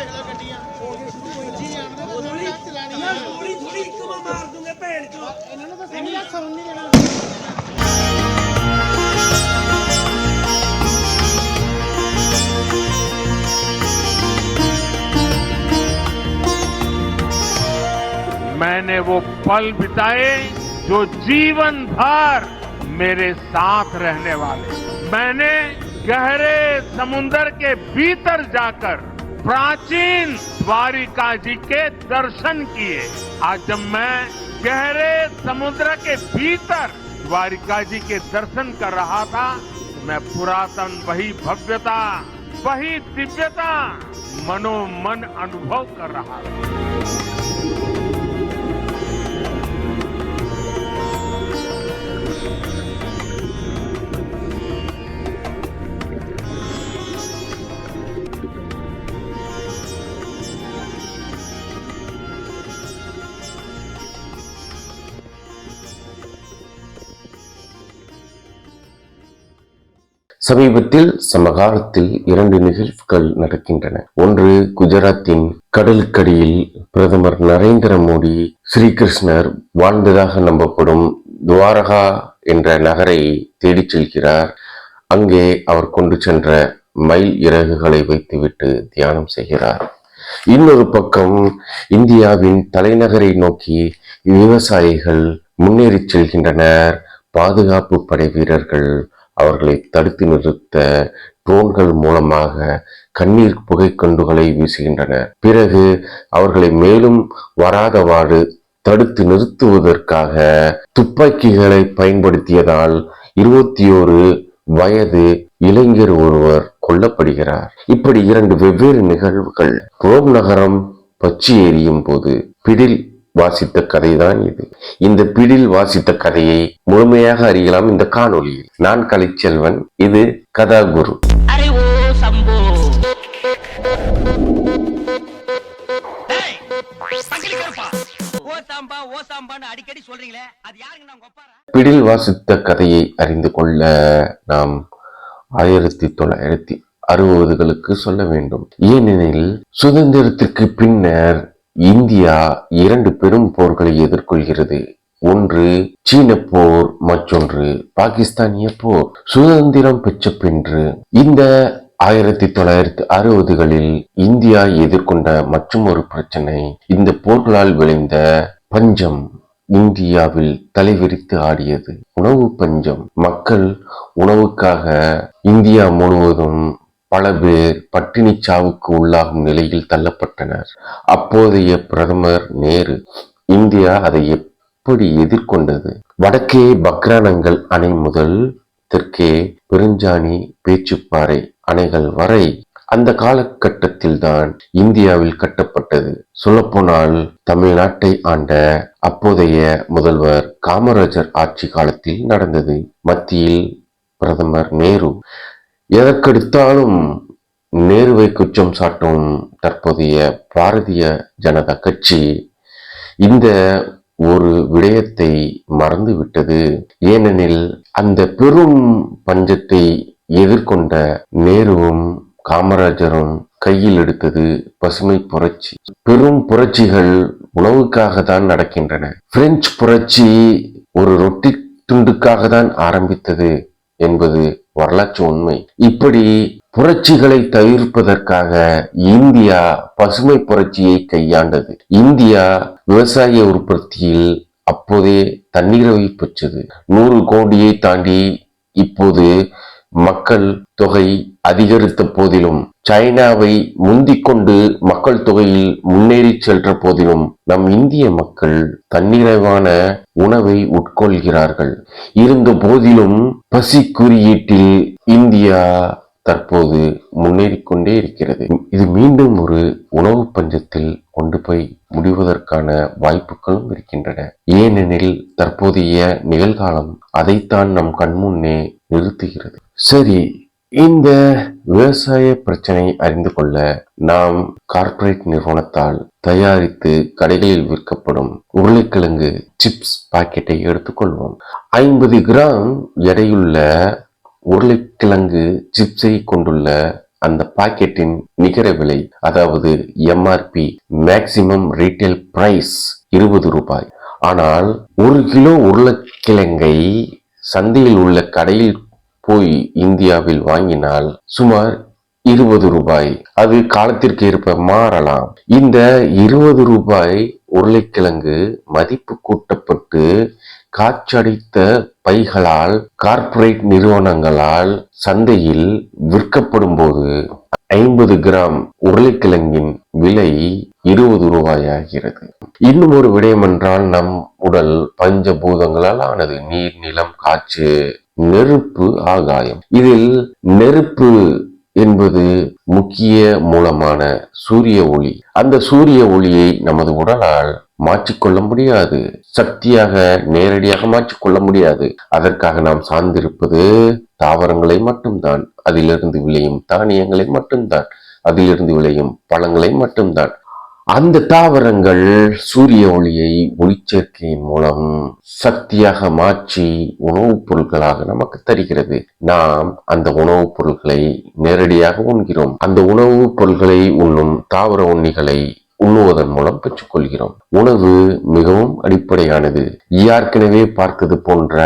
ਲਾ ਗੱਡੀਆਂ ਜੀ ਆਉਂਦੇ ਤਾਂ ਥੋੜੀ ਚਲਾਣੀ ਆ ਥੋੜੀ ਥੋੜੀ ਇੱਕ ਮੈਂ ਮਾਰ ਦੂੰਗਾ ਭੈਣ ਚੋ ਇਹਨਾਂ ਨੂੰ ਤਾਂ ਸਮਝ ਆ ਸੌਣ ਨਹੀਂ ਦੇਣਾ मैंने वो पल बिताए जो जीवन भर मेरे साथ रहने वाले मैंने गहरे समुन्दर के भीतर जाकर प्राचीन द्वारिका जी के दर्शन किए। आज जब मैं गहरे समुद्र के भीतर द्वारिका जी के दर्शन कर रहा था, मैं पुरातन, वही भव्यता, वही दिव्यता, मनोमन अनुभव कर रहा था। சமீபத்தில் சமகாலத்தில் இரண்டு நிகழ்வுகள் நடக்கின்றன. ஒன்று குஜராத்தின் கடலுக்கடியில் பிரதமர் நரேந்திர மோடி ஸ்ரீகிருஷ்ணர் வாழ்ந்ததாக நம்பப்படும் துவாரகா என்ற நகரை தேடிச் செல்கிறார். அங்கே அவர் கொண்டு சென்ற மயில் இறகுகளை வைத்துவிட்டு தியானம் செய்கிறார். இன்னொரு பக்கம் இந்தியாவின் தலைநகரை நோக்கி விவசாயிகள் முன்னேறிச் செல்கின்றனர். பாதுகாப்பு படை வீரர்கள் அவர்களை தடுத்து நிறுத்த ட்ரோன்கள் மூலமாக கண்ணீர் புகைக்குண்டுகளை வீசுகின்றனர் பிறகு அவர்களை மேலும் வராதவாறு தடுத்து நிறுத்துவதற்காக துப்பாக்கிகளை பயன்படுத்தியதால் இருபத்தி ஒரு வயது இளைஞர் ஒருவர் கொல்லப்படுகிறார். இப்படி இரண்டு வெவ்வேறு நிகழ்வுகள் ரோம் நகரம் பச்சி எரியும் போது பிடில் வாசித்த கதைதான் இது. இந்த பிடில் வாசித்த கதையை முழுமையாக அறியலாம் இந்த காணொளியில். நான் கலைச்செல்வன் இது கதா குரு பிடில் வாசித்த கதையை அறிந்து கொள்ள நாம் ஆயிரத்தி தொள்ளாயிரத்தி அறுபதுகளுக்கு சொல்ல வேண்டும். ஏனெனில் சுதந்திரத்திற்கு பின்னர் இந்தியா இரண்டு பெரும் போர்களை எதிர்கொள்கிறது. ஒன்று சீன போர் மற்றொன்று பாகிஸ்தானிய போர். சுதந்திரம் பெற்ற பின்று இந்த ஆயிரத்தி தொள்ளாயிரத்தி அறுபதுகளில் இந்தியா எதிர்கொண்ட மற்றும் ஒரு பிரச்சனை இந்த போர்களால் விளைந்த பஞ்சம் இந்தியாவில் தலைவிரித்து ஆடியது. உணவு பஞ்சம். மக்கள் உணவுக்காக இந்தியா முழுவதும் பல பேர் பட்டினி சாவுக்கு உள்ளாகும் நிலையில் தள்ளப்பட்டனர். அப்போதைய பிரதமர் நேரு இந்தியா அதை எப்படி எதிர்கொண்டது? வடக்கே பக்ரானங்கள் அணை முதல் தெற்கே பெருஞ்சாணி பேச்சுப்பாறை அணைகள் வரை அந்த காலகட்டத்தில்தான் இந்தியாவில் கட்டப்பட்டது. சொல்லப்போனால் தமிழ்நாட்டை ஆண்ட அப்போதைய முதல்வர் காமராஜர் ஆட்சி காலத்தில் நடந்தது. மத்தியில் பிரதமர் நேரு எதற்கெடுத்தாலும் நேருவை குற்றம் சாட்டும் தற்போதைய பாரதிய ஜனதா கட்சி இந்த ஒரு விடயத்தை மறந்துவிட்டது. ஏனெனில் அந்த பெரும் பஞ்சத்தை எதிர்கொண்ட நேருவும் காமராஜரும் கையில் எடுத்தது பசுமை புரட்சி. பெரும் புரட்சிகள் உணவுக்காக தான் நடக்கின்றன. பிரெஞ்சு புரட்சி ஒரு ரொட்டி துண்டுக்காக தான் ஆரம்பித்தது என்பது வரலாற்று உண்மை. இப்படி புரட்சிகளை தவிர்ப்பதற்காக இந்தியா பசுமை புரட்சியை கையாண்டது. இந்தியா விவசாய உற்பத்தியில் அப்போதே தன்னிறைவை பெற்றது நூறு கோடியை தாண்டி இப்போது மக்கள் தொகை அதிகரித்த போதிலும் சைனாவை முந்திக் கொண்டு மக்கள் தொகையில் முன்னேறி சென்ற போதிலும் நம் இந்திய மக்கள் தன்னிறைவான உணவை உட்கொள்கிறார்கள். இருந்த போதிலும் பசி குறியீட்டில் இந்தியா தற்போது முன்னேறிக்கொண்டே இருக்கிறது. இது மீண்டும் ஒரு உணவு பஞ்சத்தில் கொண்டு போய் முடிவதற்கான வாய்ப்புகளும் இருக்கின்றன. ஏனெனில் தற்போதைய நிகழ்காலம் அதைத்தான் நம் கண்முன்னே நிறுத்துகிறது. சரி இந்த விவசாய பிரச்சனை அறிந்து கொள்ள நாம் கார்ப்பரேட் நிறுவனத்தால் தயாரித்து கடைகளில் விற்கப்படும் உருளைக்கிழங்கு சிப்ஸ் பாக்கெட்டை எடுத்துக்கொள்வோம். ஐம்பது கிராம் எடையுள்ள உருளைக்கிழங்கு சிப்ஸை கொண்டுள்ள அந்த பாக்கெட்டின் நிகர விலை அதாவது எம்ஆர்பி மேக்சிமம் ரீட்டைல் பிரைஸ் இருபது ரூபாய். ஆனால் ஒரு கிலோ உருளைக்கிழங்கை சந்தையில் உள்ள கடையில் போய் இந்தியாவில் வாங்கினால் சுமார் இருபது ரூபாய். அது காலத்திற்கு ஏற்ப மாறலாம். இந்த இருபது ரூபாய் உருளைக்கிழங்கு மதிப்பு கூட்டப்பட்டு காற்றடித்த பைகளால் கார்ப்பரேட் நிறுவனங்களால் சந்தையில் விற்கப்படும் போது ஐம்பது கிராம் உருளைக்கிழங்கின் விலை இருபது ரூபாயாகிறது. இன்னும் ஒரு விடயம் என்றால் நம் உடல் பஞ்சபூதங்களால் ஆனது நீர் நிலம் காற்று நெருப்பு ஆகாயம். இதில் நெருப்பு என்பது முக்கிய மூலமான சூரிய ஒளி. அந்த சூரிய ஒளியை நமது உடலால் மாற்றிக்கொள்ள முடியாது. சக்தியாக நேரடியாக மாற்றிக்கொள்ள முடியாது. அதற்காக நாம் சார்ந்திருப்பது தாவரங்களை மட்டும்தான். அதிலிருந்து விளையும் தானியங்களை மட்டும்தான். அதிலிருந்து விளையும் பழங்களை மட்டும்தான். அந்த தாவரங்கள் சூரிய ஒளியை ஒளிச்சேர்க்கையின் மூலம் சக்தியாக மாற்றி உணவுப் பொருட்களாக நமக்கு தருகிறது. நாம் அந்த உணவுப் பொருட்களை நேரடியாக உண்கிறோம். அந்த உணவுப் பொருட்களை உண்ணும் தாவர உண்ணிகளை உண்ணுவதன் மூலம் பெற்றுக்கொள்கிறோம். உணவு மிகவும் அடிப்படையானது. ஏற்கனவே பார்த்தது போன்ற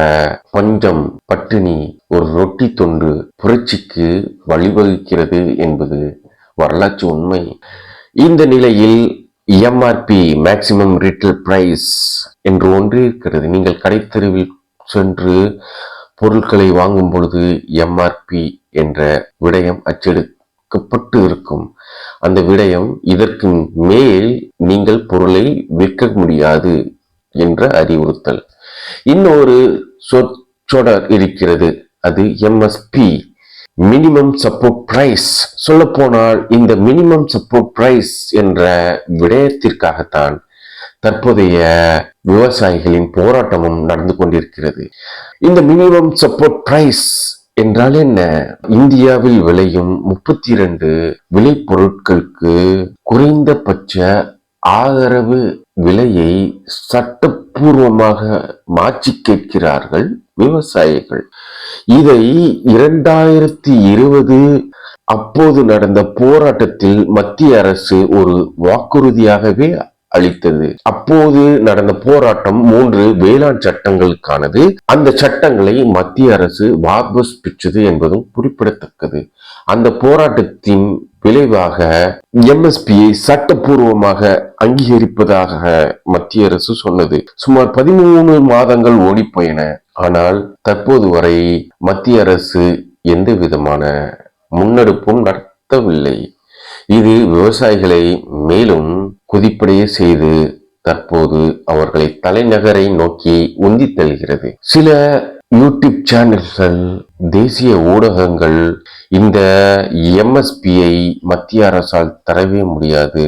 பஞ்சம் பட்டினி ஒரு ரொட்டி தொண்டு புரட்சிக்கு வழிவகுக்கிறது என்பது வரலாற்று உண்மை. இந்த நிலையில் எம்ஆர்பி மேக்சிமம் ரீட்டெயில் பிரைஸ் என்று ஒன்று இருக்கிறது. நீங்கள் கடைத்தெருவில் சென்று பொருட்களை வாங்கும் பொழுது எம்ஆர்பி என்ற விடயம் கொடுக்கப்பட்டு இருக்கும். அந்த விடயம் இதற்கு மேல் நீங்கள் பொருளை விற்க முடியாது என்ற அறிவுறுத்தல். இன்னொரு சொற்றொடர் இருக்கிறது. அது எம்எஸ்பி மினிமம் சப்போர்ட் பிரைஸ் சொல்ல போனால் இந்த மினிமம் சப்போர்ட் பிரைஸ் என்ற விடயத்திற்காகத்தான் தற்போதைய விவசாயிகளின் போராட்டமும் நடந்து கொண்டிருக்கிறது. இந்த மினிமம் சப்போர்ட் பிரைஸ் என்றால் என்ன? இந்தியாவில் விளையும் முப்பத்தி இரண்டு விளைபொருட்களுக்கு குறைந்தபட்ச ஆதரவு விலையை சட்டப்பூர்வமாக மாற்றி கேட்கிறார்கள் விவசாயிகள். இதை இரண்டாயிரத்தி இருபது அப்போது நடந்த போராட்டத்தில் மத்திய அரசு ஒரு வாக்குறுதியாகவே அளித்தது. அப்போது நடந்த போராட்டம் மூன்று வேளாண் சட்டங்களுக்கானது. அந்த சட்டங்களை மத்திய அரசு வாபஸ் பெற்றது என்பதும் குறிப்பிடத்தக்கது. அந்த போராட்டத்தின் விளைவாக எம்எஸ்பியை சட்டப்பூர்வமாக அங்கீகரிப்பதாக மத்திய அரசு சொன்னது. சுமார் பதிமூணு மாதங்கள் ஓடிப்போயின. ஆனால் தற்போது வரை மத்திய அரசு எந்த விதமான முன்னெடுப்பும் நடத்தவில்லை. இது விவசாயிகளை மேலும் குதிப்படைய செய்து தற்போது அவர்களை தலைநகரை நோக்கி உந்தி தள்ளுகிறது. சில யூடியூப் சேனல்கள் தேசிய ஊடகங்கள் இந்த எம்எஸ்பியை மத்திய அரசால் தரவே முடியாது.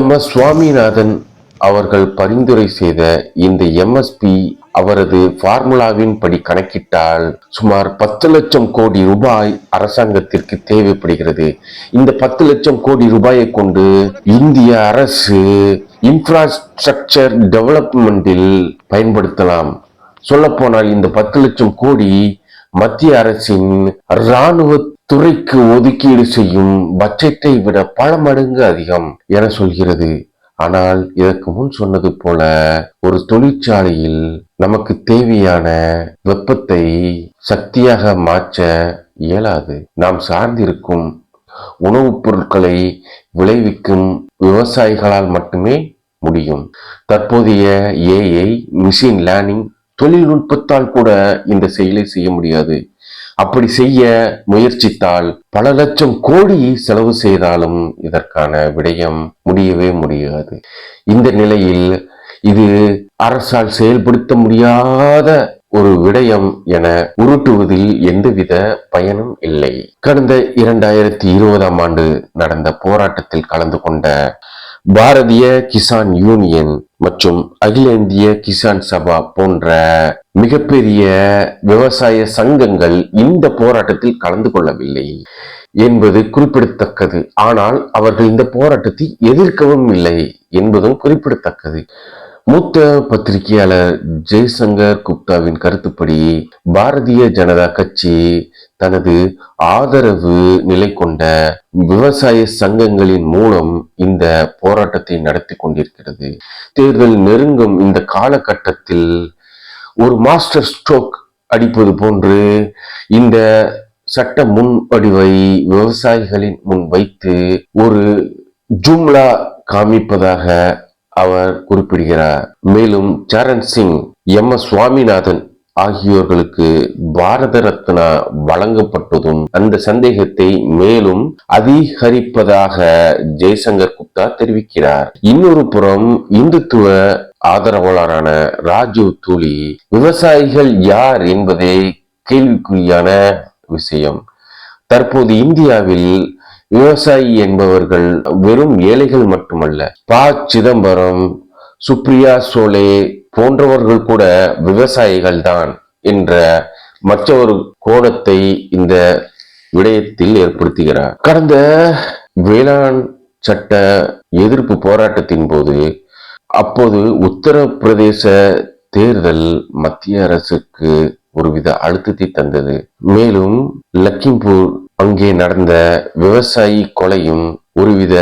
எம் எஸ் சுவாமிநாதன் அவர்கள் பரிந்துரை செய்த இந்த எம்எஸ்பி அவரது ஃபார்முலாவின் படி கணக்கிட்டால் சுமார் பத்து லட்சம் கோடி ரூபாய் அரசாங்கத்திற்கு தேவைப்படுகிறது. இந்த பத்து லட்சம் கோடி ரூபாயை கொண்டு இந்திய அரசு இன்ஃப்ராஸ்ட்ரக்சர் டெவலப்மெண்டில் பயன்படுத்தலாம். சொல்லப்போனால் இந்த பத்து லட்சம் கோடி மத்திய அரசின் இராணுவ துறைக்கு ஒதுக்கீடு செய்யும் பட்ஜெட்டை விட பல மடங்கு அதிகம் என சொல்கிறது. ஆனால் இதற்கு முன் சொன்னது போல ஒரு தொழிற்சாலையில் நமக்கு தேவையான வெப்பத்தை சக்தியாக மாற்ற இயலாது. நாம் சார்ந்திருக்கும் உணவுப் பொருட்களை விளைவிக்கும் விவசாயிகளால் மட்டுமே முடியும். தற்போதைய ஏஐ மிஷின் லேர்னிங் தொழில்நுட்பத்தால் கூட இந்த செயலை செய்ய முடியாது. அப்படி செய்ய முயற்சித்தால் பல லட்சம் கோடி செலவு செய்தாலும் இதற்கான விடயம் முடியவே முடியாது. இந்த நிலையில் இது அரசால் செயல்படுத்த முடியாத ஒரு விடயம் என உருட்டுவதில் எந்தவித பயனும் இல்லை. கடந்த இரண்டாயிரத்தி இருபதாம் ஆண்டு நடந்த போராட்டத்தில் கலந்து கொண்ட பாரதிய கிசான் யூனியன் மற்றும் அகில இந்திய கிசான் சபா போன்ற மிகப்பெரிய விவசாய சங்கங்கள் இந்த போராட்டத்தில் கலந்து கொள்ளவில்லை என்பது குறிப்பிடத்தக்கது. ஆனால் அவர்கள் இந்த போராட்டத்தை எதிர்க்கவும் இல்லை என்பதும் குறிப்பிடத்தக்கது. மூத்த பத்திரிகையாளர் ஜெய்சங்கர் குப்தாவின் கருத்துப்படி பாரதிய ஜனதா கட்சி தனது ஆதரவு நிலை கொண்ட விவசாய சங்கங்களின் மூலம் இந்த போராட்டத்தை நடத்தி கொண்டிருக்கிறது. தேர்தல் நெருங்கும் இந்த காலகட்டத்தில் ஒரு மாஸ்டர் ஸ்ட்ரோக் அடிப்பது போன்று இந்த சட்ட முன்வடிவை விவசாயிகளின் முன் வைத்து ஒரு ஜும்லா காமிப்பதாக அவர் குறிப்பிடுகிறார். மேலும் சரண் சிங் எம் எஸ் சுவாமிநாதன் ஆகியோர்களுக்கு பாரத ரத்னா வழங்கப்பட்டதும் அந்த சந்தேகத்தை மேலும் அதிகரிப்பதாக ஜெய்சங்கர் குப்தா தெரிவிக்கிறார். இன்னொரு புறம் இந்துத்துவ ஆதரவாளரான ராஜீவ் தூளி விவசாயிகள் யார் என்பதே கேள்விக்குறியான விஷயம். தற்போது இந்தியாவில் விவசாயி என்பவர்கள் வெறும் ஏழைகள் மட்டுமல்ல ப. சிதம்பரம் சுப்ரியா சோலே போன்றவர்கள் கூட விவசாயிகள் தான் என்ற மற்றொரு கோணத்தை இந்த விடயத்தில் ஏற்படுத்துகிறார். கடந்த வேளாண் சட்ட எதிர்ப்பு போராட்டத்தின் போது அப்போது உத்தரப்பிரதேச தேர்தல் மத்திய அரசுக்கு ஒருவித அழுத்தத்தை தந்தது. மேலும் லக்கிம்பூர் அங்கே நடந்த விவசாயி கொலையும் ஒருவித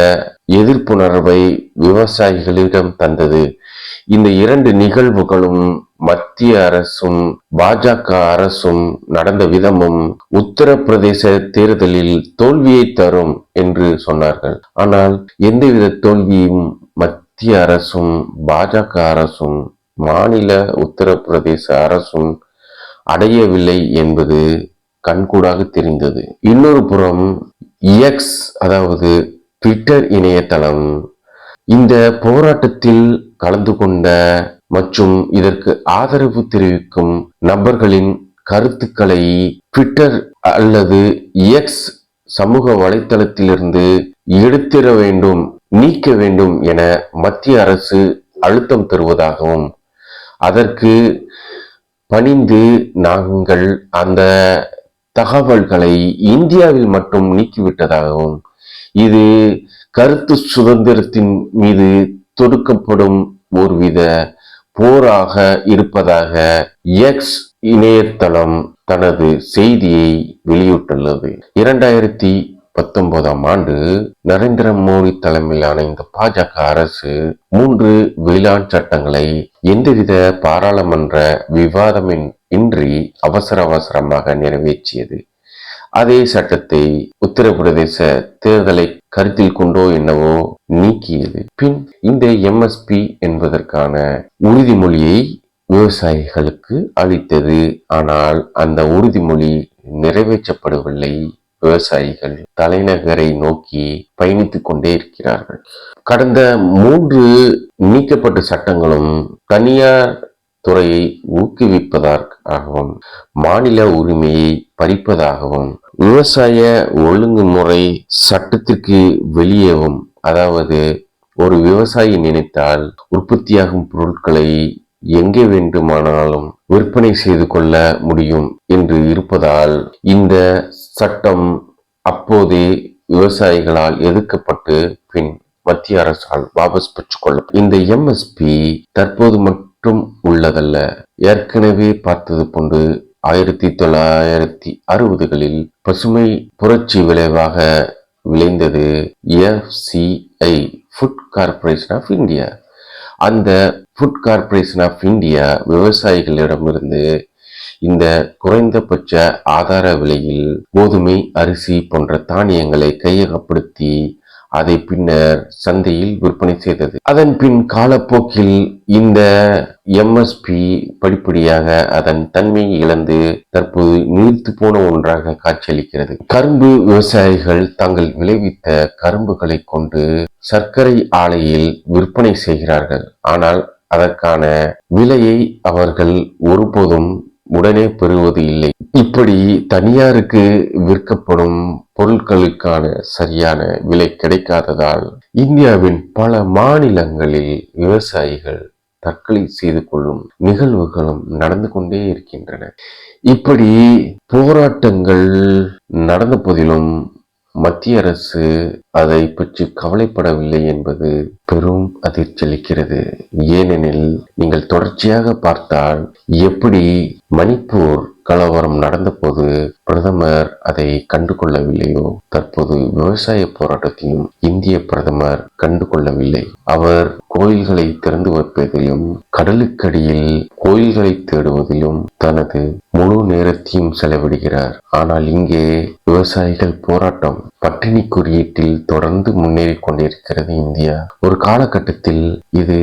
எதிர்ப்புணர்வை விவசாயிகளிடம் தந்தது. இந்த இரண்டு நிகழ்வுகளும் மத்திய அரசும் பாஜக அரசும் நடந்த விதமும் உத்தரப்பிரதேச தேர்தலில் தோல்வியை தரும் என்று சொன்னார்கள். ஆனால் எந்தவித தோல்வியும் மத்திய அரசும் பாஜக அரசும் மாநில உத்தரப்பிரதேச அரசும் அடையவில்லை என்பது கண்கூடாக தெரிந்தது. இன்னொரு புறம் எக்ஸ் அதாவது ட்விட்டர் இணையதளம் இந்த போராட்டத்தில் கலந்து கொண்ட மற்றும் இதற்கு ஆதரவு தெரிவிக்கும் நபர்களின் கருத்துக்களை ட்விட்டர் அல்லது எக்ஸ் சமூக வலைத்தளத்திலிருந்து எடுத்திட வேண்டும் நீக்க வேண்டும் என மத்திய அரசு அழுத்தம் தருவதாகவும் அதற்கு பணிந்து நாங்கள் அந்த தகவல்களை இந்தியாவில் மட்டும் நீக்கிவிட்டதாகவும் இது கருத்து சுதந்திரத்தின் மீது தொடுக்கப்படும் ஒருவித போராக இருப்பதாக எக்ஸ் இணையதளம் தனது செய்தியை வெளியிட்டுள்ளது. இரண்டாயிரத்தி பத்தொன்பதாம் ஆண்டு நரேந்திர மோடி தலைமையிலான இந்த பாஜக அரசு மூன்று வேளாண் சட்டங்களை எந்தவித பாராளுமன்ற விவாதமின் இன்றி அவசர அவசரமாக நிறைவேற்றியது. அதே சட்டத்தை உத்தரப்பிரதேச தேர்தலை கருத்தில் கொண்டோ என்னவோ நீக்கியது. பின் இந்த எம்எஸ்பி என்பதற்கான உறுதிமொழியை விவசாயிகளுக்கு அளித்தது. ஆனால் அந்த உறுதிமொழி நிறைவேற்றப்படவில்லை. விவசாயிகள் தலைநகரை நோக்கி பயணித்துக் கொண்டே இருக்கிறார்கள். கடந்த மூன்று நீக்கப்பட்ட சட்டங்களும் தனியார் துறையை ஊக்குவிப்பதற்காகவும் மாநில உரிமையை பறிப்பதாகவும் விவசாய ஒழுங்குமுறை சட்டத்திற்கு வெளியேவும் அதாவது ஒரு விவசாயி நினைத்தால் உற்பத்தியாகும் பொருட்களை எங்கே வேண்டுமானாலும் விற்பனை செய்து கொள்ள முடியும் என்று இருப்பதால் இந்த சட்டம் அப்போதே விவசாயிகளால் எதிர்க்கப்பட்டு பின் மத்திய அரசால் வாபஸ் பெற்றுக்கொள்ள இந்த எம்எஸ்பி தற்போது மட்டும் உள்ளதல்ல. ஏற்கனவே பார்த்தது போன்று ஆயிரத்தி தொள்ளாயிரத்தி அறுபதுகளில் பசுமை புரட்சி விளைவாக விளைந்தது FCI food corporation of India அந்த ஃபுட் கார்ப்பரேஷன் ஆஃப் இந்தியா விவசாயிகளிடமிருந்து இந்த குறைந்தபட்ச ஆதார விலையில் கோதுமை அரிசி போன்ற தானியங்களை கையகப்படுத்தி அதை பின்னர் சந்தையில் விற்பனை செய்தது. அதன் பின் காலப்போக்கில் இந்த எம்எஸ்பி படிப்படியாக அதன் தன்மையை இழந்து தற்போது நீர்த்து போன ஒன்றாக காட்சியளிக்கிறது. கரும்பு விவசாயிகள் தாங்கள் விளைவித்த கரும்புகளை கொண்டு சர்க்கரை ஆலையில் விற்பனை செய்கிறார்கள். ஆனால் அதற்கான விலையை அவர்கள் ஒருபோதும் உடனே பெறுவது இல்லை. இப்படி தனியாருக்கு விற்கப்படும் பொருட்களுக்கான சரியான விலை கிடைக்காததால் இந்தியாவின் பல மாநிலங்களில் விவசாயிகள் தற்கொலை செய்து கொள்ளும் நிகழ்வுகளும் நடந்து கொண்டே இருக்கின்றன. இப்படி போராட்டங்கள் நடந்த போதிலும் மத்திய அரசு அதை பற்றி கவலைப்படவில்லை என்பது பெரும் அதிர்ச்சியளிக்கிறது ஏனெனில் நீங்கள் தொடர்ச்சியாக பார்த்தால் எப்படி மணிப்பூர் கலவரம் நடந்தபோது பிரதமர் அதை கண்டு கொள்ளவில்லையோ தற்போது விவசாய போராட்டத்தையும் இந்திய பிரதமர் கண்டு கொள்ளவில்லை அவர் கோயில்களை திறந்து வைப்பதிலும் கடலுக்கடியில் கோயில்களை தேடுவதிலும் தனது முழு நேரத்தையும் செலவிடுகிறார். ஆனால் இங்கே விவசாயிகள் போராட்டம் பட்டினி குறியீட்டில் தொடர்ந்து முன்னேறி கொண்டிருக்கிறது இந்தியா. ஒரு காலகட்டத்தில் இது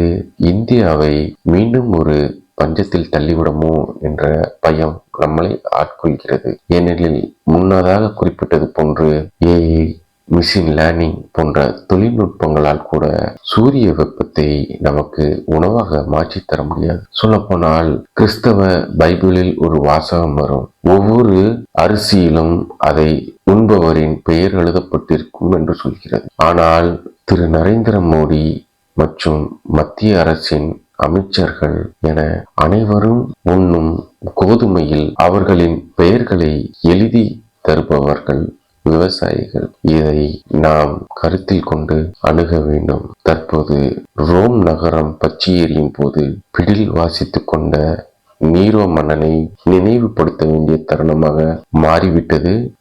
இந்தியாவை மீண்டும் ஒரு பஞ்சத்தில் தள்ளிவிடுமோ என்ற பயம் நம்மளை ஆட்கொள்கிறது. ஏனெனில் முன்னதாக குறிப்பிட்டது போன்று ஏஐ மிஷின் லேர்னிங் போன்ற தொழில்நுட்பங்களால் கூட சூரிய வெப்பத்தை நமக்கு உணவாக மாற்றித்தர முடியாது. சொல்லப்போனால் கிறிஸ்தவ பைபிளில் ஒரு வாசகம் வரும். ஒவ்வொரு அரிசியிலும் அதை உண்பவரின் பெயர் எழுதப்பட்டிருக்கும் என்று சொல்கிறது. ஆனால் திரு. நரேந்திர மோடி மற்றும் மத்திய அரசின் அமைச்சர்கள் என அனைவரும் உண்ணும் கோதுமையில் அவர்களின் பெயர்களை எழுதி தருபவர்கள் விவசாயிகள். இதை நாம் கருத்தில் கொண்டு அணுக வேண்டும். தற்போது ரோம் நகரம் பற்றி எறியும் போது பிடில் வாசித்துக் கொண்ட நீரோ மன்னனை நினைவுபடுத்த வேண்டிய தருணமாக மாறிவிட்டது.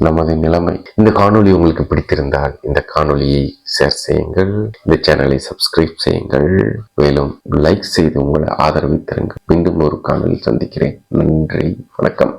நமது நிலைமை. இந்த காணொளி உங்களுக்கு பிடித்திருந்தால் இந்த காணொளியை ஷேர் செய்யுங்கள். இந்த சேனலை சப்ஸ்கிரைப் செய்யுங்கள். மேலும் லைக் செய்து உங்களை ஆதரவு தருங்கள். மீண்டும் ஒரு காணொலி சந்திக்கிறேன். நன்றி. வணக்கம்.